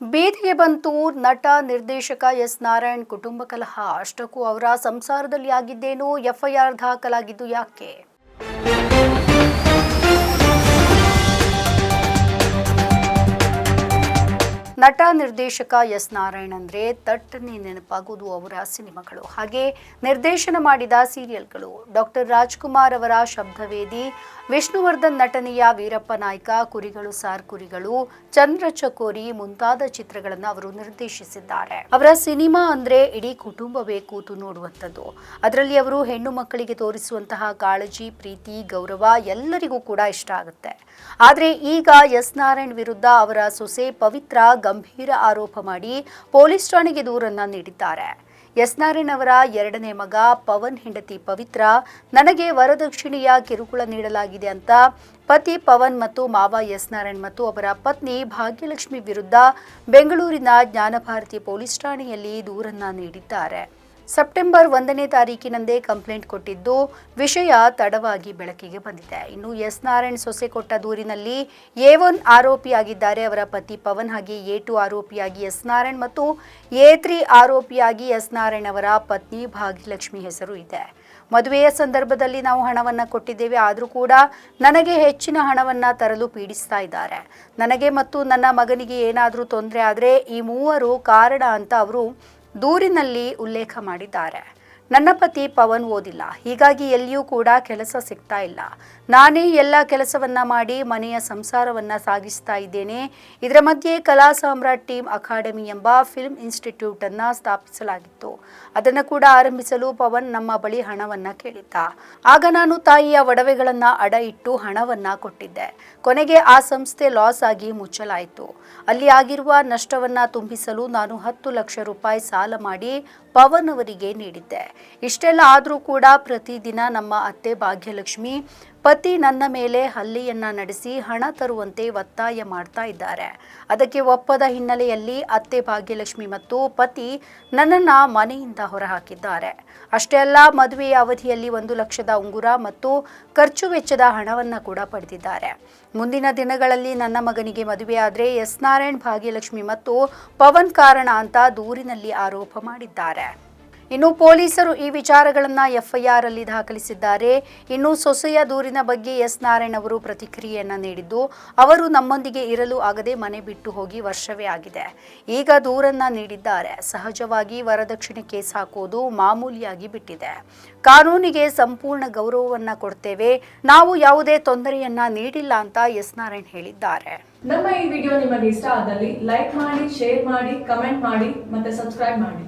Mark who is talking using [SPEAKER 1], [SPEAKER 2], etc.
[SPEAKER 1] ಬೀದಿಗೆ ಬಂತು ನಟ, ನಿರ್ದೇಶಕ ಎಸ್. ನಾರಾಯಣ್ ಕುಟುಂಬ ಕಲಹ. ಅಷ್ಟಕ್ಕೂ ಅವರ ಸಂಸಾರದಲ್ಲಿ ಆಗಿದ್ದೇನೋ ಎಫ್ಐಆರ್ ದಾಖಲಾಗಿದ್ದು ಯಾಕೆ? ನಟ ನಿರ್ದೇಶಕ ಎಸ್ ನಾರಾಯಣ್ ಅಂದ್ರೆ ತಟ್ಟನೆ ನೆನಪಾಗುವುದು ಅವರ ಸಿನಿಮಾಗಳು ಹಾಗೆ ನಿರ್ದೇಶನ ಮಾಡಿದ ಸೀರಿಯಲ್ಗಳು ಡಾಕ್ಟರ್ ರಾಜ್ಕುಮಾರ್ ಅವರ ಶಬ್ದವೇದಿ, ವಿಷ್ಣುವರ್ಧನ್ ನಟನೆಯ ವೀರಪ್ಪ ನಾಯ್ಕ, ಕುರಿಗಳು ಸಾರ್ ಕುರಿಗಳು ಚಂದ್ರ ಚಕೋರಿ ಮುಂತಾದ ಚಿತ್ರಗಳನ್ನು ಅವರು ನಿರ್ದೇಶಿಸಿದ್ದಾರೆ. ಅವರ ಸಿನಿಮಾ ಅಂದ್ರೆ ಇಡೀ ಕುಟುಂಬವೇ ಕೂತು ನೋಡುವಂಥದ್ದು. ಅದರಲ್ಲಿ ಅವರು ಹೆಣ್ಣು ಮಕ್ಕಳಿಗೆ ತೋರಿಸುವಂತಹ ಕಾಳಜಿ, ಪ್ರೀತಿ, ಗೌರವ ಎಲ್ಲರಿಗೂ ಕೂಡ ಇಷ್ಟ ಆಗುತ್ತೆ. ಆದರೆ ಈಗ ಎಸ್ ನಾರಾಯಣ್ ವಿರುದ್ಧ ಅವರ ಸೊಸೆ ಪವಿತ್ರ ಗಂಭೀರ ಆರೋಪ ಮಾಡಿ ಪೊಲೀಸ್ ಠಾಣೆಗೆ ದೂರನ್ನ ನೀಡಿದ್ದಾರೆ. ಎಸ್ ನಾರಾಯಣ್ ಅವರ ಎರಡನೇ ಮಗ ಪವನ್ ಹೆಂಡತಿ ಪವಿತ್ರ ನನಗೆ ವರದಕ್ಷಿಣೆಯ ಕಿರುಕುಳ ನೀಡಲಾಗಿದೆ ಅಂತ ಪತಿ ಪವನ್ ಮತ್ತು ಮಾವ ಎಸ್ ನಾರಾಯಣ್ ಮತ್ತು ಅವರ ಪತ್ನಿ ಭಾಗ್ಯಲಕ್ಷ್ಮಿ ವಿರುದ್ಧ ಬೆಂಗಳೂರಿನ ಜ್ಞಾನಭಾರತಿ ಪೊಲೀಸ್ ಠಾಣೆಯಲ್ಲಿ ದೂರನ್ನ ನೀಡಿದ್ದಾರೆ. ಸೆಪ್ಟೆಂಬರ್ ಒಂದನೇ ತಾರೀಕಿನಂದೇ ಕಂಪ್ಲೇಂಟ್ ಕೊಟ್ಟಿದ್ದು ವಿಷಯ ತಡವಾಗಿ ಬೆಳಕಿಗೆ ಬಂದಿದೆ. ಇನ್ನು ಎಸ್. ನಾರಾಯಣ್ ಸೊಸೆ ಕೊಟ್ಟ ದೂರಿನಲ್ಲಿ ಎ ಒನ್ ಆರೋಪಿಯಾಗಿದ್ದಾರೆ. ಅವರ ಪತಿ ಪವನ್ ಹಾಗೆ ಎ ಟು ಆರೋಪಿಯಾಗಿ ಎಸ್. ನಾರಾಯಣ್ ಮತ್ತು ಎ ತ್ರೀ ಆರೋಪಿಯಾಗಿ ಎಸ್. ನಾರಾಯಣ್ ಅವರ ಪತ್ನಿ ಭಾಗ್ಯಲಕ್ಷ್ಮಿ ಹೆಸರು ಇದೆ. ಮದುವೆಯ ಸಂದರ್ಭದಲ್ಲಿ ನಾವು ಹಣವನ್ನು ಕೊಟ್ಟಿದ್ದೇವೆ. ಆದರೂ ಕೂಡ ನನಗೆ ಹೆಚ್ಚಿನ ಹಣವನ್ನು ತರಲು ಪೀಡಿಸ್ತಾ ಇದ್ದಾರೆ. ನನಗೆ ಮತ್ತು ನನ್ನ ಮಗನಿಗೆ ಏನಾದರೂ ತೊಂದರೆ ಆದರೆ ಈ ಮೂವರು ಕಾರಣ ಅಂತ ಅವರು ದೂರಿನಲ್ಲಿ ಉಲ್ಲೇಖ ಮಾಡಿದ್ದಾರೆ. ನನ್ನ ಪತಿ ಪವನ್ ಓದಿಲ್ಲ. ಹೀಗಾಗಿ ಎಲ್ಲಿಯೂ ಕೂಡ ಕೆಲಸ ಸಿಗ್ತಾ ಇಲ್ಲ. ನಾನೇ ಎಲ್ಲ ಕೆಲಸವನ್ನ ಮಾಡಿ ಮನೆಯ ಸಂಸಾರವನ್ನ ಸಾಗಿಸ್ತಾ ಇದ್ದೇನೆ. ಇದರ ಮಧ್ಯೆ ಕಲಾ ಸಾಮ್ರಾಟ್ ಟೀಮ್ ಅಕಾಡೆಮಿ ಎಂಬ ಫಿಲ್ಮ್ ಇನ್ಸ್ಟಿಟ್ಯೂಟ್ ಅನ್ನ ಸ್ಥಾಪಿಸಲಾಗಿತ್ತು. ಅದನ್ನು ಕೂಡ ಆರಂಭಿಸಲು ಪವನ್ ನಮ್ಮ ಬಳಿ ಹಣವನ್ನ ಕೇಳಿದ್ದ. ಆಗ ನಾನು ತಾಯಿಯ ಒಡವೆಗಳನ್ನ ಅಡ ಇಟ್ಟು ಹಣವನ್ನ ಕೊಟ್ಟಿದ್ದೆ. ಕೊನೆಗೆ ಆ ಸಂಸ್ಥೆ ಲಾಸ್ ಆಗಿ ಮುಚ್ಚಲಾಯಿತು. ಅಲ್ಲಿ ಆಗಿರುವ ನಷ್ಟವನ್ನ ತುಂಬಿಸಲು ನಾನು ಹತ್ತು ಲಕ್ಷ ರೂಪಾಯಿ ಸಾಲ ಮಾಡಿ ಪವನ್ ಅವರಿಗೆ ನೀಡಿದ್ದೆ. ಇಷ್ಟೆಲ್ಲ ಆದರೂ ಕೂಡ ಪ್ರತಿದಿನ ನಮ್ಮ ಅತ್ತೆ ಭಾಗ್ಯಲಕ್ಷ್ಮಿ, ಪತಿ ನನ್ನ ಮೇಲೆ ಹಲ್ಲಿಯನ್ನು ನಡೆಸಿ ಹಣ ತರುವಂತೆ ಒತ್ತಾಯ ಮಾಡ್ತಾ ಇದ್ದಾರೆ. ಅದಕ್ಕೆ ಒಪ್ಪದ ಹಿನ್ನೆಲೆಯಲ್ಲಿ ಅತ್ತೆ ಭಾಗ್ಯಲಕ್ಷ್ಮಿ ಮತ್ತು ಪತಿ ನನ್ನನ್ನ ಮನೆಯಿಂದ ಹೊರಹಾಕಿದ್ದಾರೆ. ಅಷ್ಟೇ ಅಲ್ಲ ಮದುವೆಯ ಅವಧಿಯಲ್ಲಿ ಒಂದು ಲಕ್ಷದ ಉಂಗುರ ಮತ್ತು ಖರ್ಚು ವೆಚ್ಚದ ಹಣವನ್ನ ಕೂಡ ಪಡೆದಿದ್ದಾರೆ. ಮುಂದಿನ ದಿನಗಳಲ್ಲಿ ನನ್ನ ಮಗನಿಗೆ ಮದುವೆಯಾದರೆ ಎಸ್ ನಾರಾಯಣ್ ಭಾಗ್ಯಲಕ್ಷ್ಮಿ ಮತ್ತು ಪವನ್ ಕಾರಣ ಅಂತ ದೂರಿನಲ್ಲಿ ಆರೋಪ ಮಾಡಿದ್ದಾರೆ. ಇನ್ನು ಪೊಲೀಸರು ಈ ವಿಚಾರಗಳನ್ನು ಎಫ್ಐಆರ್ ಅಲ್ಲಿ ದಾಖಲಿಸಿದ್ದಾರೆ. ಇನ್ನು ಸೊಸೆಯ ದೂರಿನ ಬಗ್ಗೆ ಎಸ್ ನಾರಾಯಣ್ ಅವರು ಪ್ರತಿಕ್ರಿಯೆಯನ್ನ ನೀಡಿದ್ದು, ಅವರು ನಮ್ಮೊಂದಿಗೆ ಇರಲು ಆಗದೆ ಮನೆ ಬಿಟ್ಟು ಹೋಗಿ ವರ್ಷವೇ ಆಗಿದೆ. ಈಗ ದೂರನ್ನ ನೀಡಿದ್ದಾರೆ. ಸಹಜವಾಗಿ ವರದಕ್ಷಿಣೆ ಕೇಸ್ ಹಾಕೋದು ಮಾಮೂಲಿಯಾಗಿ ಬಿಟ್ಟಿದೆ. ಕಾನೂನಿಗೆ ಸಂಪೂರ್ಣ ಗೌರವವನ್ನ ಕೊಡ್ತೇವೆ. ನಾವು ಯಾವುದೇ ತೊಂದರೆಯನ್ನ ನೀಡಿಲ್ಲ ಅಂತ ಎಸ್ ನಾರಾಯಣ್ ಹೇಳಿದ್ದಾರೆ.
[SPEAKER 2] ನಮ್ಮ ಈ ವಿಡಿಯೋ ನಿಮಗೆ ಇಷ್ಟ ಆದಲ್ಲಿ ಲೈಕ್ ಮಾಡಿ, ಶೇರ್ ಮಾಡಿ, ಕಮೆಂಟ್ ಮಾಡಿ ಮತ್ತೆ ಸಬ್ಸ್ಕ್ರೈಬ್ ಮಾಡಿ.